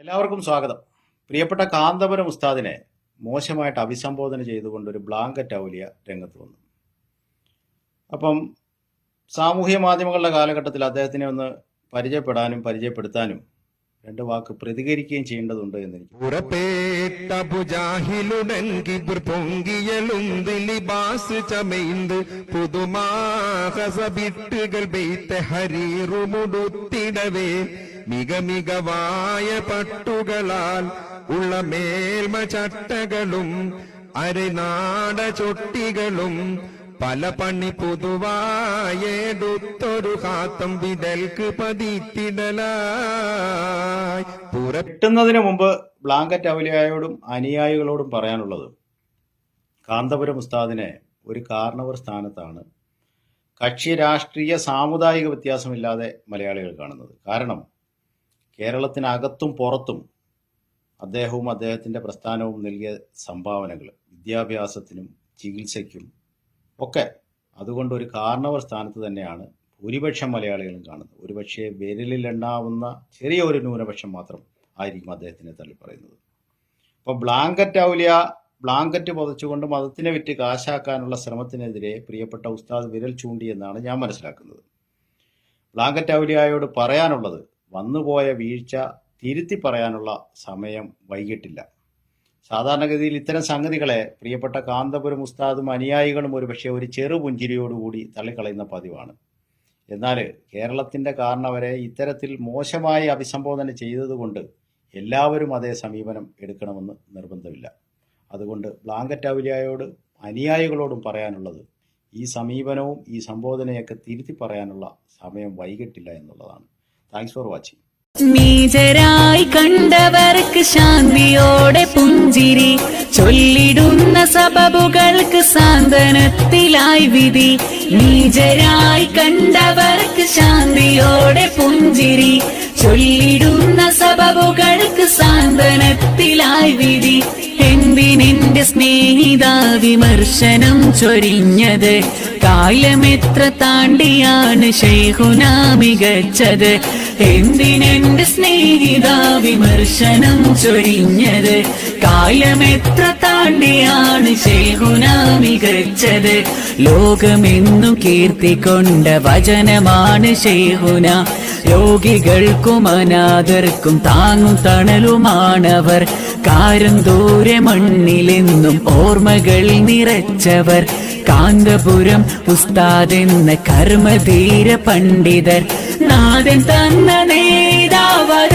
എല്ലാവർക്കും സ്വാഗതം. പ്രിയപ്പെട്ട കാന്തപുരം ഉസ്താദിനെ മോശമായിട്ട് അഭിസംബോധന ചെയ്തുകൊണ്ട് ഒരു ബ്ലാങ്കറ്റ് ഔലിയ രംഗത്ത് വന്നു. അപ്പം സാമൂഹ്യ മാധ്യമങ്ങളുടെ കാലഘട്ടത്തിൽ അദ്ദേഹത്തിനെ ഒന്ന് പരിചയപ്പെടാനും പരിചയപ്പെടുത്താനും രണ്ട് വാക്ക് പ്രതികരിക്കുകയും ചെയ്യേണ്ടതുണ്ട് എന്ന് എനിക്ക് മിക മികവായ പട്ടുകളാൽ ഉള്ള മേൽമ ചട്ടകളും അരനാട ചൊട്ടികളും പല പണി പൊതുവായെടുത്തൊരു കാത്തം വിടൽക്ക് പതിത്തിടലായി. പുരട്ടുന്നതിന് മുമ്പ് ബ്ലാങ്കറ്റ് അവലിയായോടും അനുയായികളോടും പറയാനുള്ളത് കാന്തപുരം ഉസ്താദിനെ ഒരു കാരണവർ സ്ഥാനത്താണ് കക്ഷി രാഷ്ട്രീയ സാമുദായിക വ്യത്യാസമില്ലാതെ മലയാളികൾ കാണുന്നത്. കാരണം കേരളത്തിനകത്തും പുറത്തും അദ്ദേഹവും അദ്ദേഹത്തിന്റെ പ്രസ്ഥാനവും നൽകിയ സംഭാവനകൾ വിദ്യാഭ്യാസത്തിനും ചികിത്സയ്ക്കും ഒക്കെ അതുകൊണ്ട് ഒരു കാരണവർ സ്ഥാനത്ത് തന്നെയാണ് ഭൂരിപക്ഷം മലയാളികളും കാണുന്നത്. ഒരുപക്ഷെ വിരലിലെണ്ണാവുന്ന ചെറിയ ഒരു ന്യൂനപക്ഷം മാത്രം ആയിരിക്കും അദ്ദേഹത്തിനെ തള്ളി പറയുന്നത്. അപ്പോൾ ബ്ലാങ്കറ്റ് ഔലിയ ബ്ലാങ്കറ്റ് പുതച്ചുകൊണ്ട് മതത്തിനെ വിറ്റ് കാശാക്കാനുള്ള ശ്രമത്തിനെതിരെ പ്രിയപ്പെട്ട ഉസ്താദ് വിരൽ ചൂണ്ടിയെന്നാണ് ഞാൻ മനസ്സിലാക്കുന്നത്. ബ്ലാങ്കറ്റ് ഔലിയായോട് പറയാനുള്ളത് വന്നുപോയ വീഴ്ച തിരുത്തി പറയാനുള്ള സമയം വൈകിട്ടില്ല. സാധാരണഗതിയിൽ ഇത്തരം സംഗതികളെ പ്രിയപ്പെട്ട കാന്തപുരം ഉസ്താദും അനുയായികളും ഒരുപക്ഷെ ഒരു ചെറു പുഞ്ചിരിയോടുകൂടി തള്ളിക്കളയുന്ന പതിവാണ്. എന്നാൽ കേരളത്തിന്റെ കാരണവരെ ഇത്തരത്തിൽ മോശമായി അഭിസംബോധന ചെയ്തതുകൊണ്ട് എല്ലാവരും അതേ സമീപനം എടുക്കണമെന്ന് നിർബന്ധമില്ല. അതുകൊണ്ട് ബ്ലാങ്കറ്റ് അവലിയായോട് അനുയായികളോടും പറയാനുള്ളത് ഈ സമീപനവും ഈ സംബോധനയൊക്കെ തിരുത്തി പറയാനുള്ള സമയം വൈകിട്ടില്ല എന്നുള്ളതാണ്. താങ്ക്സ് ഫോർ വാച്ചിങ് നീചരായി കണ്ടവർക്ക് ശാന്തിയോടെ പുഞ്ചിരി. ചൊല്ലിടുന്ന സബബുകൾക്ക് സാന്ത്വനത്തിലായി വിധി. നീചരായി കണ്ടവർക്ക് ശാന്തിയോടെ പുഞ്ചിരി. ചൊല്ലിടുന്ന സബബുകൾക്ക് സാന്ത്വനത്തിലായി വിധി. എന്തിനെന്റെ സ്നേഹിത വിമർശനം ചൊരിഞ്ഞത്? കാലമെത്ര താണ്ടിയാണ് ശൈഹുന മികച്ചത്? എന്തിനെന്റെ സ്നേഹിത വിമർശനം ചൊരിഞ്ഞത്? കാലമെത്ര താണ്ടിയാണ് ശേഖുന മികച്ചത് ലോകമെന്നു കീർത്തിക്കൊണ്ട വചനമാണ് ശേഖുന. രോഗികൾക്കും അനാഥർക്കും താങ്ങും തണലുമാണവർ. കാരം ദൂരെ മണ്ണിലെന്നും ഓർമ്മകൾ നിറച്ചവർ. കാന്തപുരം ഉസ്താദെന്ന കർമ്മധീര പണ്ഡിതർ. நாதன் தன்னனே தாவர